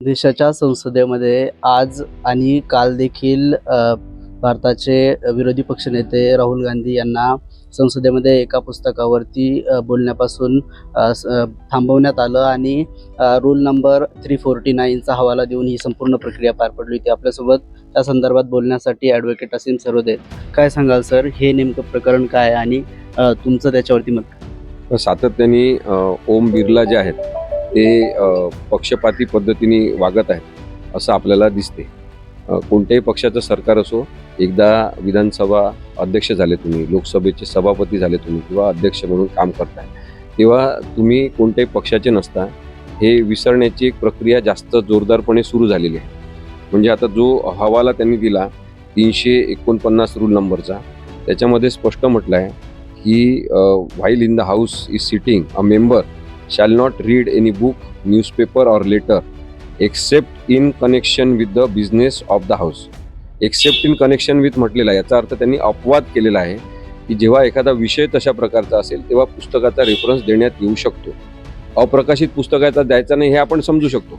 देशाच्या संसदेमध्ये आज आणि काल देखील भारताचे विरोधी पक्षनेते राहुल गांधी यांना संसदेमध्ये एका पुस्तकावरती बोलण्यापासून थांबवण्यात आलं आणि रूल नंबर थ्री फोर्टी नाईनचा हवाला देऊन ही संपूर्ण प्रक्रिया पार पडली होती. आपल्यासोबत त्या संदर्भात बोलण्यासाठी ॲडव्होकेट असीम सरोदे काय सांगाल सर? हे नेमकं प्रकरण काय आहे आणि तुमचं त्याच्यावरती मत सातत्याने ओम बिर्ला जे आहेत ते पक्षपाती पद्धतीने वागत आहेत असं आपल्याला दिसते. कोणत्याही पक्षाचं सरकार असो एकदा विधानसभा अध्यक्ष झाले तुम्ही लोकसभेचे सभापती झाले तुम्ही किंवा अध्यक्ष म्हणून काम करताय तेव्हा तुम्ही कोणत्याही पक्षाचे नसता हे विसरण्याची एक प्रक्रिया जास्त जोरदारपणे सुरू झालेली आहे. म्हणजे आता जो हवाला त्यांनी दिला तीनशे एकोणपन्नास रूल नंबरचा त्याच्यामध्ये स्पष्ट म्हटलं आहे की while in the house is sitting a member shall not read any book newspaper or letter except in connection with the business of the house except in connection with म्हटलेला आहे. याचा अर्थ त्यांनी अपवाद केलेला आहे की जेव्हा एखादा विषय तशा प्रकारचा असेल तेव्हा पुस्तकाचा रेफरन्स देण्यात येऊ शकतो. अप्रकाशित पुस्तकाचा द्यायचा नाही हे आपण समजू शकतो.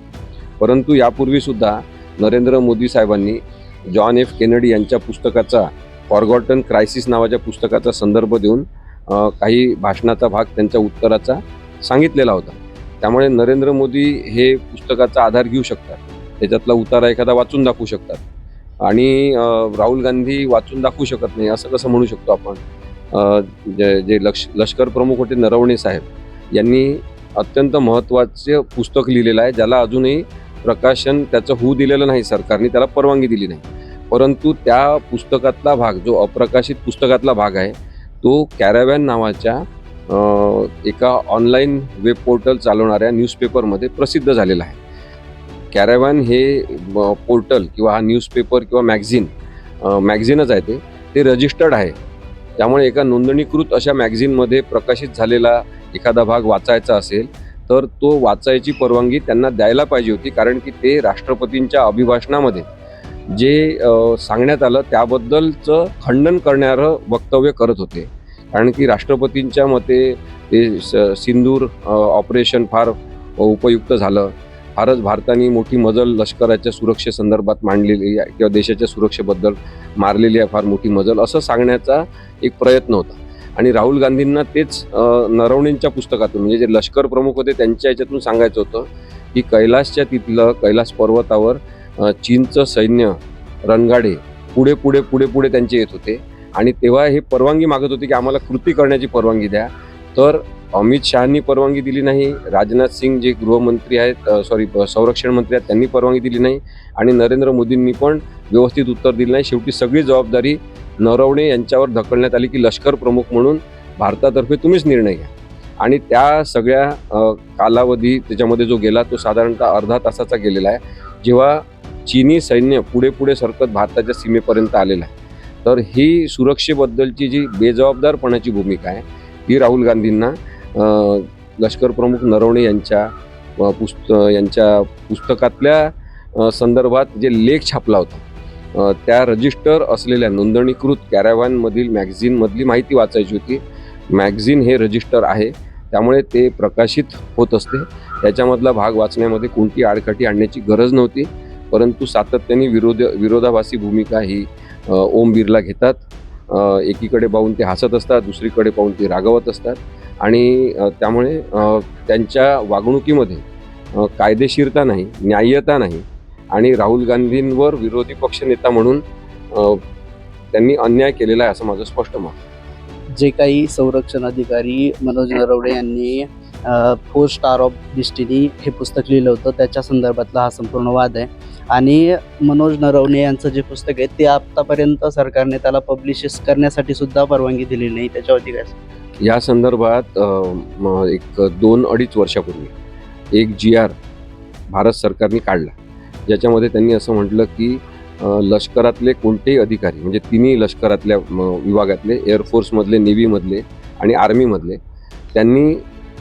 परंतु यापूर्वी सुद्धा नरेंद्र मोदी साहेबांनी जॉन एफ केनडी यांच्या पुस्तकाचा फॉरगॉटन क्रायसिस नावाच्या पुस्तकाचा संदर्भ देऊन काही भाषणाचा भाग त्यांच्या उत्तराचा सांगितलेला होता. त्यामुळे नरेंद्र मोदी हे पुस्तकाचा आधार घेऊ शकतात. त्याच्यातला उतारा एखादा वाचून दाखवू शकतात. आणि राहुल गांधी वाचून दाखवू शकत नाही असं कसं म्हणू शकतो आपण? जे जे लक्ष लष्कर प्रमुख होते नरवणे साहेब यांनी अत्यंत महत्त्वाचे पुस्तक लिहिलेलं आहे ज्याला अजूनही प्रकाशन त्याचं होऊ दिलेलं नाही सरकारने त्याला परवानगी दिली नाही. परंतु त्या पुस्तकातला भाग जो अप्रकाशित पुस्तकातला भाग आहे तो कॅरावॅन नावाच्या एका ऑनलाईन वेब पोर्टल चालवणाऱ्या न्यूजपेपरमध्ये प्रसिद्ध झालेला आहे. कॅरेवॅन हे पोर्टल किंवा हा न्यूजपेपर किंवा मॅगझिन मॅगझिनच आहे ते. ते रजिस्टर्ड आहे. त्यामुळे एका नोंदणीकृत अशा मॅगझिनमध्ये प्रकाशित झालेला एखादा भाग वाचायचा असेल तर तो वाचायची परवानगी त्यांना द्यायला पाहिजे होती कारण की ते राष्ट्रपतींच्या अभिभाषणामध्ये जे सांगण्यात आलं त्याबद्दलचं खंडन करणारं वक्तव्य करत होते. कारण की राष्ट्रपतींच्या मते ते स- सिंदूर ऑपरेशन फार उपयुक्त झालं. फारच भारताने मोठी मजल लष्कराच्या सुरक्षेसंदर्भात मांडलेली आहे किंवा देशाच्या सुरक्षेबद्दल मारलेली आहे फार मोठी मजल असं सांगण्याचा एक प्रयत्न होता. आणि राहुल गांधींना तेच नरवणेंच्या पुस्तकातून म्हणजे जे लष्कर प्रमुख होते त्यांच्या याच्यातून सांगायचं होतं की कैलासच्या तिथलं कैलास पर्वतावर चीनचं सैन्य रणगाडे पुढे पुढे पुढे पुढे त्यांचे येत होते. आणि तेव्हा हे परवानगी मागत होते की आम्हाला कृती करण्याची परवानगी द्या. तर अमित शहानी परवानगी दिली नाही. राजनाथ सिंग जे गृहमंत्री आहेत सॉरी संरक्षण मंत्री आहेत त्यांनी परवानगी दिली नाही. आणि नरेंद्र मोदींनी पण व्यवस्थित उत्तर दिलं नाही. शेवटी सगळी जबाबदारी नरवणे यांच्यावर ढकलण्यात आली की लष्कर प्रमुख म्हणून भारतातर्फे तुम्हीच निर्णय घ्या. आणि त्या सगळ्या कालावधी त्याच्यामध्ये जो गेला तो साधारणतः अर्धा तासाचा गेलेला आहे. जेव्हा चीनी सैन्य पुढे पुढे सरकत भारताच्या सीमेपर्यंत आलेलं आहे तर ही सुरक्षेबद्दलची जी बेजबाबदारपणाची भूमिका आहे ही राहुल गांधींना लष्कर प्रमुख नरवणे यांच्या पुस्त यांच्या पुस्तकातल्या संदर्भात जे लेख छापला होता त्या रजिस्टर असलेल्या नोंदणीकृत कॅरावॅनमधील मॅगझिनमधली माहिती वाचायची होती. मॅगझिन हे रजिस्टर आहे त्यामुळे ते प्रकाशित होत असते. त्याच्यामधला भाग वाचण्यामध्ये कोणती आडकाठी आणण्याची गरज नव्हती परंतु सातत्याने विरोध विरोधाभासी भूमिका ही ओम बिर्ला घेतात. एकीकडे पाहून ते हसत असतात दुसरीकडे पाहून ते रागवत असतात. आणि त्यामुळे त्यांच्या वागणुकीमध्ये कायदेशीरता नाही न्याय्यता नाही आणि राहुल गांधींवर विरोधी पक्षनेता म्हणून त्यांनी अन्याय केलेला आहे असं माझं स्पष्ट मत जे काही संरक्षण अधिकारी मनोज नरवडे यांनी फोर स्टार ऑफ डिस्टिनी हे पुस्तक लिहिलं होतं. त्याच्या संदर्भातला हा संपूर्ण वाद आहे. आणि मनोज नरवणे यांचं जे पुस्तक आहे ते आत्तापर्यंत सरकारने त्याला पब्लिश करण्यासाठी सुद्धा परवानगी दिली नाही. त्याच्यावरती काय या संदर्भात एक दोन अडीच वर्षापूर्वी एक जी आर भारत सरकारने काढला. ज्याच्यामध्ये त्यांनी असं म्हटलं की लष्करातले कोणतेही अधिकारी म्हणजे तिन्ही लष्करातल्या विभागातले एअरफोर्समधले नेव्हीमधले आणि आर्मीमधले त्यांनी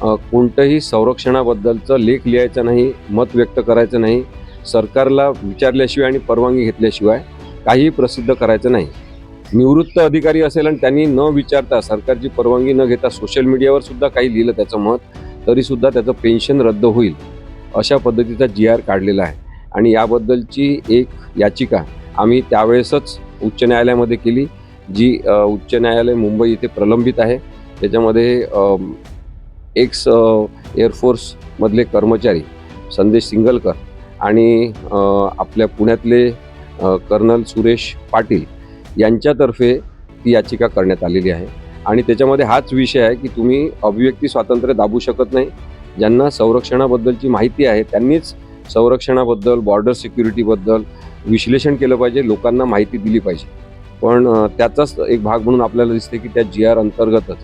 कोणतंही संरक्षणाबद्दलचं लेख लिहायचं नाही मत व्यक्त करायचं नाही सरकारला विचारल्याशिवाय आणि परवानगी घेतल्याशिवाय काहीही प्रसिद्ध करायचं नाही. निवृत्त अधिकारी असेल आणि त्यांनी न विचारता सरकारची परवानगी न घेता सोशल मीडियावर सुद्धा काही लिहिलं त्याचं मत तरीसुद्धा त्याचं पेन्शन रद्द होईल अशा पद्धतीचा जी आर काढलेला आहे. आणि याबद्दलची एक याचिका आम्ही त्यावेळेसच उच्च न्यायालयामध्ये केली जी उच्च न्यायालय मुंबई इथे प्रलंबित आहे. त्याच्यामध्ये एक्स एअरफोर्समधले कर्मचारी संदेश सिंगलकर आणि आपल्या पुण्यातले कर्नल सुरेश पाटील यांच्यातर्फे ती याचिका करण्यात आलेली आहे. आणि त्याच्यामध्ये हाच विषय आहे की तुम्ही अभिव्यक्ती स्वातंत्र्य दाबू शकत नाही. ज्यांना संरक्षणाबद्दलची माहिती आहे त्यांनीच संरक्षणाबद्दल बॉर्डर सिक्युरिटीबद्दल विश्लेषण केलं पाहिजे लोकांना माहिती दिली पाहिजे. पण त्याचाच एक भाग म्हणून आपल्याला दिसते की त्या जी आर अंतर्गतच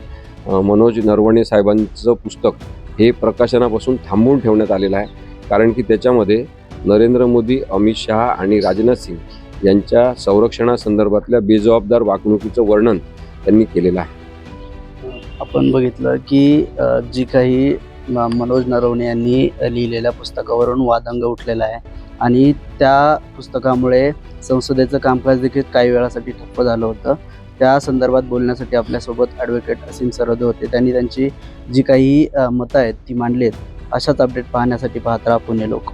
मनोज नरवणे साहेबांचं पुस्तक हे प्रकाशनापासून थांबवून ठेवण्यात आलेलं आहे. कारण की त्याच्यामध्ये नरेंद्र मोदी अमित शहा आणि राजनाथ सिंग यांच्या संरक्षणासंदर्भातल्या बेजबाबदार वागणुकीचं वर्णन त्यांनी केलेलं आहे. आपण बघितलं की जी काही मनोज नरवणे यांनी लिहिलेल्या पुस्तकावरून वादंग उठलेला आहे. आणि त्या पुस्तकामुळे संसदेचं कामकाज देखील काही वेळासाठी ठप्प झालं होतं. त्या संदर्भात बोलण्यासाठी आपल्यासोबत ॲडव्होकेट असीम सरद होते. त्यांनी त्यांची जी काही मतं आहेत ती मांडली आहेत अशाच अपडेट पाहण्यासाठी पाहत राहा पुणे लोक.